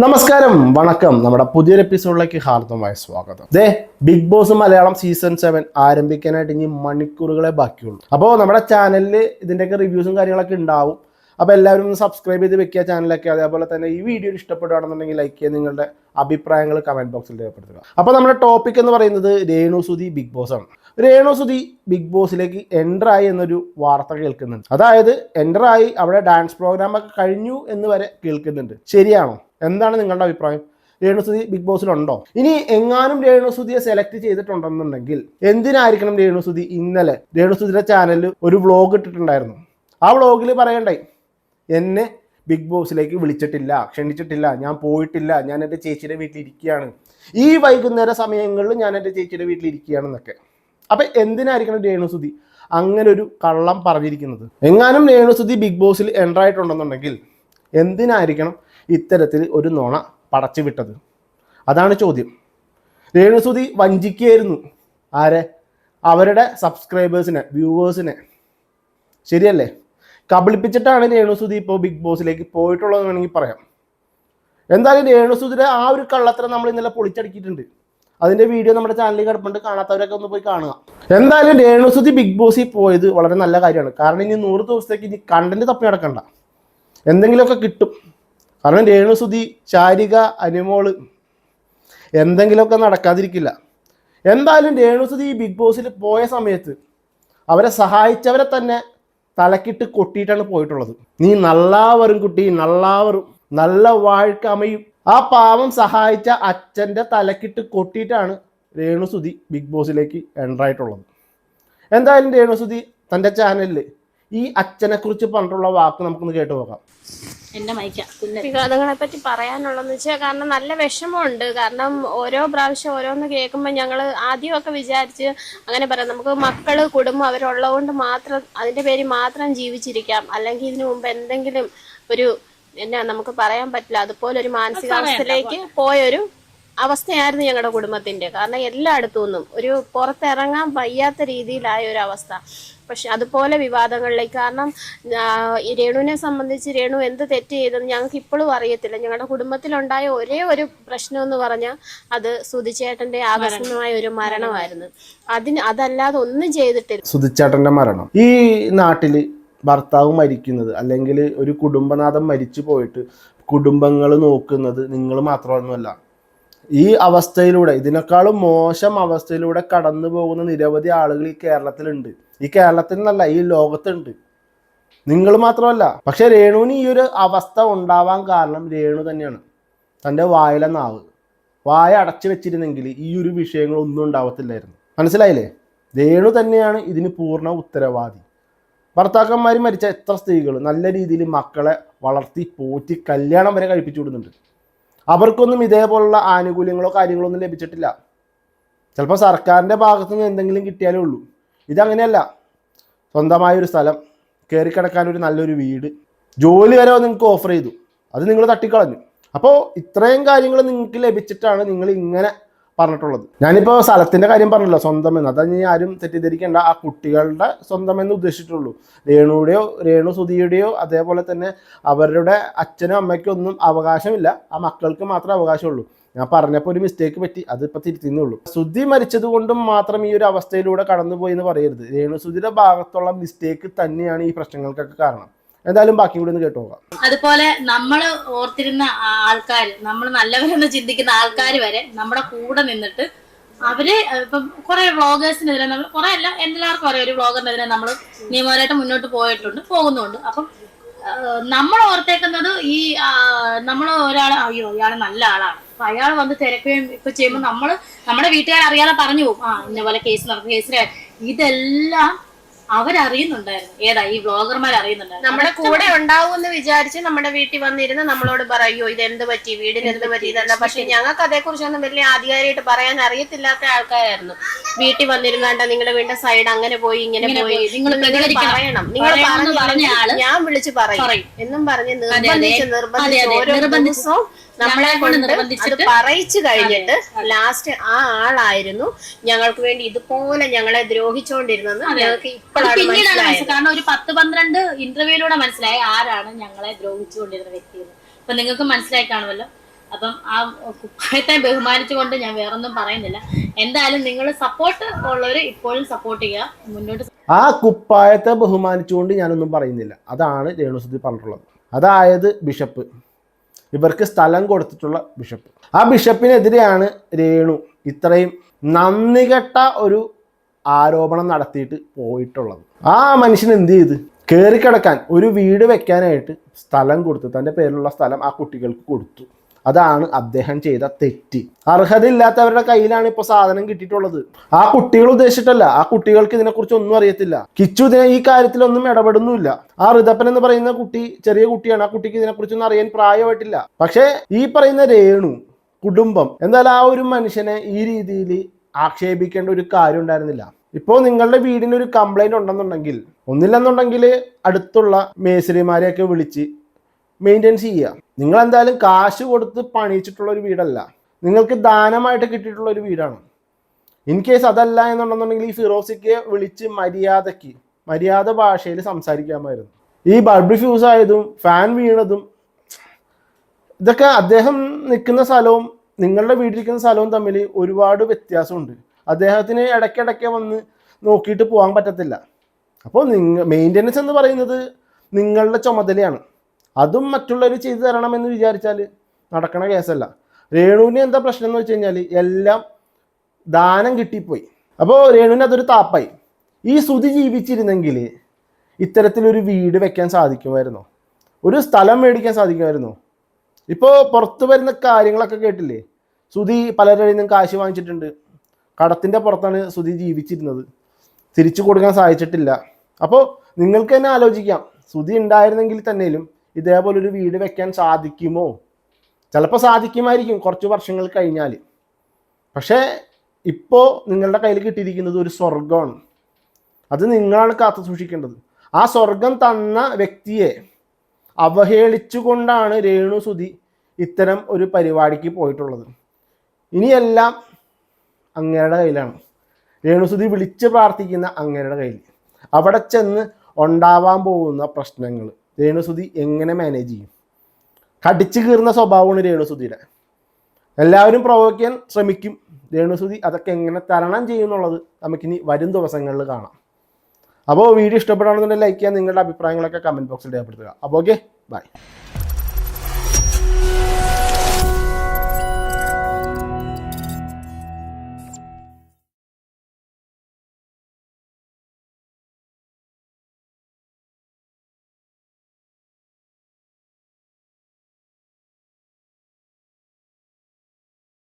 നമസ്കാരം വണക്കം. നമ്മുടെ പുതിയൊരു എപ്പിസോഡിലേക്ക് ഹാർദമായ സ്വാഗതം. ദേ Bigg Boss Malayalam season seven ആരംഭിക്കാനായിട്ട് ഇനി മണിക്കൂറുകളെ ബാക്കിയുള്ളൂ. അപ്പോൾ നമ്മുടെ ചാനലിൽ ഇതിന്റെയൊക്കെ റിവ്യൂസും കാര്യങ്ങളൊക്കെ ഉണ്ടാവും. അപ്പോൾ എല്ലാവരും ഒന്ന് സബ്സ്ക്രൈബ് ചെയ്ത് വെക്കുക ചാനലൊക്കെ അതേപോലെ തന്നെ ഈ വീഡിയോ ഇഷ്ടപ്പെടുകയാണെന്നുണ്ടെങ്കിൽ ലൈക്ക് ചെയ്യുക നിങ്ങളുടെ അഭിപ്രായങ്ങൾ കമന്റ് ബോക്സിൽ രേഖപ്പെടുത്തുക. അപ്പോൾ നമ്മുടെ ടോപ്പിക് എന്ന് പറയുന്നത് രേണു സുധി ബിഗ് ബോസ് ആണ്. രേണു സുധി ബിഗ് ബോസിലേക്ക് എന്റർ ആയി എന്നൊരു വാർത്ത കേൾക്കുന്നുണ്ട്. അതായത് എന്റർ ആയി അവിടെ ഡാൻസ് പ്രോഗ്രാമൊക്കെ കഴിഞ്ഞു എന്ന് വരെ കേൾക്കുന്നുണ്ട്. ശരിയാണോ? എന്താണ് നിങ്ങളുടെ അഭിപ്രായം? രേണുസുതി ബിഗ് ബോസിലുണ്ടോ ഇനി എങ്ങാനും രേണുസുതിയെ സെലക്ട് ചെയ്തിട്ടുണ്ടെന്നുണ്ടെങ്കിൽ എന്തിനായിരിക്കണം രേണുസുതി ഇന്നലെ? രേണുസുതിയുടെ ചാനലിൽ ഒരു വ്ളോഗ് ഇട്ടിട്ടുണ്ടായിരുന്നു. ആ വ്ളോഗിൽ പറയണ്ടായി എന്നെ ബിഗ് ബോസിലേക്ക് വിളിച്ചിട്ടില്ല ക്ഷണിച്ചിട്ടില്ല ഞാൻ പോയിട്ടില്ല ഞാൻ എന്റെ ചേച്ചിയുടെ വീട്ടിലിരിക്കുകയാണ്. ഈ വൈകുന്നേര സമയങ്ങളിൽ ഞാൻ എന്റെ ചേച്ചിയുടെ വീട്ടിലിരിക്കുകയാണെന്നൊക്കെ. അപ്പം എന്തിനായിരിക്കണം രേണുസുതി അങ്ങനെ ഒരു കള്ളം പറഞ്ഞിരിക്കുന്നത്? എങ്ങാനും രേണുസുതി ബിഗ് ബോസിൽ എന്റർ ആയിട്ടുണ്ടെന്നുണ്ടെങ്കിൽ എന്തിനായിരിക്കണം ഇത്തരത്തിൽ ഒരു നോണ പടച്ചു വിട്ടത്? അതാണ് ചോദ്യം. രേണുസുതി വഞ്ചിക്കുകയായിരുന്നു. ആരെ? അവരുടെ സബ്സ്ക്രൈബേഴ്സിനെ വ്യൂവേഴ്സിനെ ശരിയല്ലേ? കബളിപ്പിച്ചിട്ടാണ് രേണുസുതി ഇപ്പോൾ ബിഗ് ബോസിലേക്ക് പോയിട്ടുള്ളത് വേണമെങ്കിൽ പറയാം. എന്തായാലും രേണുസുതിയുടെ ആ ഒരു കള്ളത്തരം നമ്മൾ ഇന്നലെ പൊളിച്ചടുക്കിയിട്ടുണ്ട്. അതിന്റെ വീഡിയോ നമ്മുടെ ചാനലിൽ കിടപ്പുണ്ട്. കാണാത്തവരൊക്കെ ഒന്ന് പോയി കാണുക. എന്തായാലും രേണുസുതി ബിഗ് ബോസിൽ പോയത് വളരെ നല്ല കാര്യമാണ്. കാരണം ഇനി നൂറ് ദിവസത്തേക്ക് ഇനി കണ്ടന്റ് തപ്പി നടക്കണ്ട. എന്തെങ്കിലുമൊക്കെ കിട്ടും. കാരണം രേണുസുതി ചാരിക അനുമോൾ എന്തെങ്കിലുമൊക്കെ നടക്കാതിരിക്കില്ല. എന്തായാലും രേണുസുതി ഈ ബിഗ് ബോസിൽ പോയ സമയത്ത് അവരെ സഹായിച്ചവരെ തന്നെ തലക്കിട്ട് കൊട്ടിയിട്ടാണ് പോയിട്ടുള്ളത്. നീ നല്ലാവരും കുട്ടി നല്ലാവരും. നല്ല വാഴ്ക്കമയും ആ പാവം സഹായിച്ച അച്ഛന്റെ തലക്കിട്ട് കൊട്ടിയിട്ടാണ് രേണുസുതി ബിഗ് ബോസിലേക്ക് എൻട്രായിട്ടുള്ളത് എന്തായാലും രേണുസുതി തന്റെ ചാനലിൽ ഈ അച്ഛനെക്കുറിച്ച് പറഞ്ഞിട്ടുള്ള വാക്ക് നമുക്കൊന്ന് കേട്ടു നോക്കാം എന്റെ മൈക്ക വിവാദങ്ങളെ പറ്റി പറയാനുള്ളതെന്ന് വെച്ചാൽ കാരണം നല്ല വിഷമമുണ്ട്. കാരണം ഓരോ പ്രാവശ്യം ഓരോന്ന് കേൾക്കുമ്പോൾ ഞങ്ങൾ ആദ്യമൊക്കെ വിചാരിച്ച് അങ്ങനെ പറയാം. നമുക്ക് മക്കൾ കുടുംബം അവരുള്ളതുകൊണ്ട് മാത്രം അതിന്റെ പേര് മാത്രം ജീവിച്ചിരിക്കാം. അല്ലെങ്കിൽ ഇതിനു മുമ്പ് എന്തെങ്കിലും ഒരു എന്നാ നമുക്ക് പറയാൻ പറ്റില്ല. അതുപോലെ ഒരു മാനസികാവസ്ഥയിലേക്ക് പോയൊരു അവസ്ഥയായിരുന്നു ഞങ്ങളുടെ കുടുംബത്തിന്റെ. കാരണം എല്ലായിടത്തു ഒരു പുറത്തിറങ്ങാൻ വയ്യാത്ത രീതിയിലായ ഒരു അവസ്ഥ. പക്ഷെ അതുപോലെ വിവാദങ്ങളിലേക്ക് കാരണം രേണുവിനെ സംബന്ധിച്ച് രേണു എന്ത് തെറ്റ് ചെയ്തെന്ന് ഞങ്ങൾക്ക് ഇപ്പോഴും അറിയത്തില്ല. ഞങ്ങളുടെ കുടുംബത്തിലുണ്ടായ ഒരേ ഒരു പ്രശ്നം എന്ന് പറഞ്ഞാൽ അത് സുധിച്ചേട്ടന്റെ ആകർഷണമായ ഒരു മരണമായിരുന്നു. അതിന് അതല്ലാതെ ഒന്നും ചെയ്തിട്ടില്ല. സുധിച്ചേട്ടന്റെ മരണം. ഈ നാട്ടിൽ ഭർത്താവ് മരിക്കുന്നത് അല്ലെങ്കിൽ ഒരു കുടുംബനാഥം മരിച്ചു പോയിട്ട് കുടുംബങ്ങൾ നോക്കുന്നത് നിങ്ങൾ മാത്രമൊന്നുമല്ല. ഈ അവസ്ഥയിലൂടെ ഇതിനേക്കാളും മോശം അവസ്ഥയിലൂടെ കടന്നു പോകുന്ന നിരവധി ആളുകൾ ഈ കേരളത്തിലുണ്ട്. ഈ കേരളത്തിൽ നിന്നല്ല ഈ ലോകത്തുണ്ട്. നിങ്ങൾ മാത്രമല്ല പക്ഷെ രേണുവിന് ഈ ഒരു അവസ്ഥ ഉണ്ടാവാൻ കാരണം രേണു തന്നെയാണ്. തന്റെ വായിലെ നാവ്. വായ അടച്ചു വെച്ചിരുന്നെങ്കിൽ ഈ ഒരു വിഷയങ്ങളൊന്നും ഉണ്ടാവത്തില്ലായിരുന്നു. മനസ്സിലായില്ലേ? രേണു തന്നെയാണ് ഇതിന് പൂർണ ഉത്തരവാദി. ഭർത്താക്കന്മാർ മരിച്ച എത്ര സ്ത്രീകൾ നല്ല രീതിയിൽ മക്കളെ വളർത്തി പോറ്റി കല്യാണം വരെ കഴിപ്പിച്ചു വിടുന്നുണ്ട്. അവർക്കൊന്നും ഇതേപോലുള്ള ആനുകൂല്യങ്ങളോ കാര്യങ്ങളോ ഒന്നും ലഭിച്ചിട്ടില്ല. ചിലപ്പോൾ സർക്കാരിന്റെ ഭാഗത്തു നിന്ന് എന്തെങ്കിലും കിട്ടിയാലേ ഉള്ളൂ. ഇതങ്ങനെയല്ല. സ്വന്തമായൊരു സ്ഥലം കയറിക്കിടക്കാൻ ഒരു നല്ലൊരു വീട് ജോലി വരെ നിങ്ങൾക്ക് ഓഫർ ചെയ്തു. അത് നിങ്ങൾ തട്ടിക്കളഞ്ഞു. അപ്പോൾ ഇത്രയും കാര്യങ്ങൾ നിങ്ങൾക്ക് ലഭിച്ചിട്ടാണ് നിങ്ങൾ ഇങ്ങനെ പറഞ്ഞിട്ടുള്ളത്. ഞാനിപ്പോൾ സ്ഥലത്തിന്റെ കാര്യം പറഞ്ഞല്ലോ സ്വന്തം എന്ന്. അതാ ഞാൻ ആരും തെറ്റിദ്ധരിക്കേണ്ട. ആ കുട്ടികളുടെ സ്വന്തം എന്ന് ഉദ്ദേശിച്ചിട്ടുള്ളൂ. രേണുയുടെയോ രേണു സുധിയുടെയോ അതേപോലെ തന്നെ അവരുടെ അച്ഛനും അമ്മയ്ക്കും ഒന്നും അവകാശമില്ല. ആ മക്കൾക്ക് മാത്രമേ അവകാശമുള്ളൂ. ഞാൻ പറഞ്ഞപ്പോൾ ഒരു മിസ്റ്റേക്ക് പറ്റി. അതിപ്പോൾ തിരുത്തുന്നുള്ളൂ സുധി മരിച്ചത് കൊണ്ടും മാത്രം ഈ ഒരു അവസ്ഥയിലൂടെ കടന്നുപോയി എന്ന് പറയരുത്. രേണു സുധിയുടെ ഭാഗത്തുള്ള മിസ്റ്റേക്ക് തന്നെയാണ് ഈ പ്രശ്നങ്ങൾക്കൊക്കെ കാരണം. എന്തായാലും ബാക്കി കൂടി ഒന്ന് അതുപോലെ നമ്മൾ ഓർത്തിരുന്ന ആൾക്കാർ നമ്മൾ നല്ലവരെന്ന് ചിന്തിക്കുന്ന ആൾക്കാർ വരെ നമ്മുടെ കൂടെ നിന്നിട്ട് അവർ ഇപ്പം കുറെ വ്ളോഗേഴ്സിനെതിരെ നമ്മൾ കുറെ അല്ല എല്ലാവർക്കും അറിയാം ഒരു വ്ളോഗറിനെതിരെ നമ്മൾ നിയമപരമായിട്ട് മുന്നോട്ട് പോയിട്ടുണ്ട് പോകുന്നുണ്ട്. അപ്പം നമ്മൾ ഓർത്തേക്കുന്നത് ഈ നമ്മൾ ഒരാൾ അയ്യോ ഇയാൾ നല്ല ആളാണ്. അപ്പൊ അയാൾ വന്ന് തിരക്കുകയും ഇപ്പൊ ചെയ്യുമ്പോൾ നമ്മൾ നമ്മുടെ വീട്ടുകാർ അറിയാതെ പറഞ്ഞു പോകും. ആ ഇന്ന പോലെ കേസ് നടക്കും കേസിലെ ഇതെല്ലാം അവരറിയുന്നുണ്ടായിരുന്നു. ഏതാ ഈ വ്ളോഗർമാർ അറിയുന്നുണ്ടായിരുന്നു. നമ്മുടെ കൂടെ ഉണ്ടാവും എന്ന് വിചാരിച്ച് നമ്മുടെ വീട്ടിൽ വന്നിരുന്ന് നമ്മളോട് പറയോ ഇത് എന്ത് പറ്റി? വീടിന് എന്ത് പറ്റി? ഇതല്ല പക്ഷെ ഞങ്ങൾക്ക് അതേക്കുറിച്ചൊന്നും വലിയ ആധികാരികമായിട്ട് പറയാൻ അറിയത്തില്ലാത്ത ആൾക്കാരായിരുന്നു. വീട്ടിൽ വന്നിരുന്നാണ്ട നിങ്ങളുടെ വീടിന്റെ സൈഡ് അങ്ങനെ പോയി ഇങ്ങനെ പോയി. നിങ്ങൾ പറയണം. നിങ്ങൾ പറഞ്ഞു ആൾ ഞാൻ വിളിച്ച് പറയും. എന്നും പറഞ്ഞ്. നിർബന്ധിച്ച് നിർബന്ധിച്ച് ഓരോ ദിവസവും നമ്മളെ കൊണ്ട് അത് പറയിച്ചു കഴിഞ്ഞിട്ട് ലാസ്റ്റ് ആ ആളായിരുന്നു. ഞങ്ങൾക്ക് വേണ്ടി ഇതുപോലെ ഞങ്ങളെ ദ്രോഹിച്ചോണ്ടിരുന്നത് അതെ. ഞങ്ങൾക്ക് ഇപ്പോഴാണ് മനസ്സിലായത്. കാരണം ഒരു പത്ത് പന്ത്രണ്ട് ഇന്റർവ്യൂയിലൂടെ മനസ്സിലായി ആരാണ് ഞങ്ങളെ ദ്രോഹിച്ചുകൊണ്ടിരുന്ന വ്യക്തി അപ്പൊ നിങ്ങൾക്ക് മനസ്സിലായി കാണുമല്ലോ. അപ്പം ആ കുപ്പായത്തെ ബഹുമാനിച്ചുകൊണ്ട് ഞാൻ വേറൊന്നും പറയുന്നില്ല. എന്തായാലും നിങ്ങൾ സപ്പോർട്ട് ഉള്ളവർ ഇപ്പോഴും സപ്പോർട്ട് ചെയ്യുക. മുന്നോട്ട് ആ കുപ്പായത്തെ ബഹുമാനിച്ചുകൊണ്ട് ഞാനൊന്നും പറയുന്നില്ല. അതാണ് രേണുസുദ്ധി പറഞ്ഞിട്ടുള്ളത്. അതായത് ബിഷപ്പ്. ഇവർക്ക് സ്ഥലം കൊടുത്തിട്ടുള്ള ബിഷപ്പ്. ആ ബിഷപ്പിനെതിരെയാണ് രേണു ഇത്രയും നന്ദി കെട്ട ഒരു ആരോപണം നടത്തിയിട്ട് പോയിട്ടുള്ളത്. ആ മനുഷ്യൻ എന്ത് ചെയ്ത്? കയറി കിടക്കാൻ ഒരു വീട് വെക്കാനായിട്ട് സ്ഥലം കൊടുത്തു. തന്റെ പേരിലുള്ള സ്ഥലം ആ കുട്ടികൾക്ക് കൊടുത്തു. അതാണ് അദ്ദേഹം ചെയ്ത തെറ്റ്. അർഹതയില്ലാത്തവരുടെ കയ്യിലാണ് ഇപ്പോൾ സാധനം കിട്ടിയിട്ടുള്ളത്. ആ കുട്ടികൾ ഉദ്ദേശിച്ചിട്ടല്ല ആ കുട്ടികൾക്ക് ഇതിനെക്കുറിച്ച് ഒന്നും അറിയത്തില്ല. കിച്ചു ഇതിനെ ഈ കാര്യത്തിലൊന്നും ഇടപെടുന്നുമില്ല. ആ ഋതപ്പൻ എന്ന് പറയുന്ന കുട്ടി ചെറിയ കുട്ടിയാണ് ആ കുട്ടിക്ക് ഇതിനെക്കുറിച്ചൊന്നും അറിയാൻ പ്രായമായിട്ടില്ല. പക്ഷേ ഈ പറയുന്ന രേണു കുടുംബം എന്തായാലും ആ ഒരു മനുഷ്യനെ ഈ രീതിയിൽ ആക്ഷേപിക്കേണ്ട ഒരു കാര്യം ഉണ്ടായിരുന്നില്ല. ഇപ്പോൾ നിങ്ങളുടെ വീടിന് ഒരു കംപ്ലൈന്റ് ഉണ്ടെന്നുണ്ടെങ്കിൽ ഒന്നില്ലെന്നുണ്ടെങ്കിൽ അടുത്തുള്ള മേസ്രിമാരെയൊക്കെ വിളിച്ച് മെയിന്റെനൻസ് ചെയ്യുക. നിങ്ങൾ എന്തായാലും കാശ് കൊടുത്ത് പണിയിച്ചിട്ടുള്ള ഒരു വീടല്ല. നിങ്ങൾക്ക് ദാനമായിട്ട് കിട്ടിയിട്ടുള്ള ഒരു വീടാണ്. ഇൻ കേസ് അതല്ല എന്നുണ്ടെന്നുണ്ടെങ്കിൽ ഈ ഫിറോസിക്ക് വിളിച്ച് മര്യാദയ്ക്ക് മര്യാദ ഭാഷയിൽ സംസാരിക്കാമായിരുന്നു. ഈ ബൾബ് ഫ്യൂസ് ആയതും ഫാൻ വീണതും ഇതൊക്കെ അദ്ദേഹം നിൽക്കുന്ന സ്ഥലവും നിങ്ങളുടെ വീട്ടിലിരിക്കുന്ന സ്ഥലവും തമ്മിൽ ഒരുപാട് വ്യത്യാസമുണ്ട്. അദ്ദേഹത്തിന് ഇടയ്ക്കിടയ്ക്ക് വന്ന് നോക്കിയിട്ട് പോകാൻ പറ്റത്തില്ല. അപ്പോൾ നിങ്ങൾ മെയിന്റെനൻസ് എന്ന് പറയുന്നത് നിങ്ങളുടെ ചുമതലയാണ്. അതും മറ്റുള്ളവർ ചെയ്തു തരണമെന്ന് വിചാരിച്ചാൽ നടക്കണ കേസല്ല. രേണുവിന് എന്താ പ്രശ്നം എന്ന് വെച്ച് കഴിഞ്ഞാൽ എല്ലാം ദാനം കിട്ടിപ്പോയി. അപ്പോൾ രേണുവിന് അതൊരു താപ്പായി. ഈ ശ്രുതി ജീവിച്ചിരുന്നെങ്കിൽ ഇത്തരത്തിലൊരു വീട് വെക്കാൻ സാധിക്കുമായിരുന്നോ. ഒരു സ്ഥലം മേടിക്കാൻ സാധിക്കുമായിരുന്നോ. ഇപ്പോൾ പുറത്തു വരുന്ന കാര്യങ്ങളൊക്കെ കേട്ടില്ലേ? സുധി പലരുടെ നിന്നും കാശ് വാങ്ങിച്ചിട്ടുണ്ട്. കടത്തിന്റെ പുറത്താണ് സുധി ജീവിച്ചിരുന്നത്. തിരിച്ചു കൊടുക്കാൻ സാധിച്ചിട്ടില്ല. അപ്പോൾ നിങ്ങൾക്ക് തന്നെ ആലോചിക്കാം. സുധി ഉണ്ടായിരുന്നെങ്കിൽ തന്നെയും ഇതേപോലൊരു വീട് വെക്കാൻ സാധിക്കുമോ? ചിലപ്പോൾ സാധിക്കുമായിരിക്കും കുറച്ച് വർഷങ്ങൾ കഴിഞ്ഞാൽ പക്ഷേ ഇപ്പോൾ നിങ്ങളുടെ കയ്യിൽ കിട്ടിയിരിക്കുന്നത് ഒരു സ്വർഗമാണ് അത് നിങ്ങളാണ് കാത്തു സൂക്ഷിക്കേണ്ടത്. ആ സ്വർഗം തന്ന വ്യക്തിയെ അവഹേളിച്ചുകൊണ്ടാണ് രേണു സുതി ഇത്തരം ഒരു പരിപാടിക്ക് പോയിട്ടുള്ളത്. ഇനിയെല്ലാം അങ്ങയുടെ കയ്യിലാണ്. രേണുസുതി വിളിച്ച് പ്രാർത്ഥിക്കുന്ന അങ്ങയുടെ കയ്യിൽ. അവിടെ ചെന്ന് ഉണ്ടാവാൻ പോകുന്ന പ്രശ്നങ്ങൾ രേണുസുതി എങ്ങനെ മാനേജ് ചെയ്യും? കടിച്ചു കീറുന്ന സ്വഭാവമാണ് രേണുസുതിയുടെ. എല്ലാവരും പ്രവോക്കാൻ ശ്രമിക്കും. രേണുസുതി അതൊക്കെ എങ്ങനെ തരണം ചെയ്യുന്നുള്ളത് നമുക്കിനി വരും ദിവസങ്ങളിൽ കാണാം. അപ്പോൾ വീഡിയോ ഇഷ്ടപ്പെടുകയാണെന്നുണ്ടെങ്കിൽ ലൈക്ക് ചെയ്യാൻ നിങ്ങളുടെ അഭിപ്രായങ്ങളൊക്കെ കമന്റ് ബോക്സിൽ രേഖപ്പെടുത്തുക. അപ്പോൾ ഓക്കെ ബൈ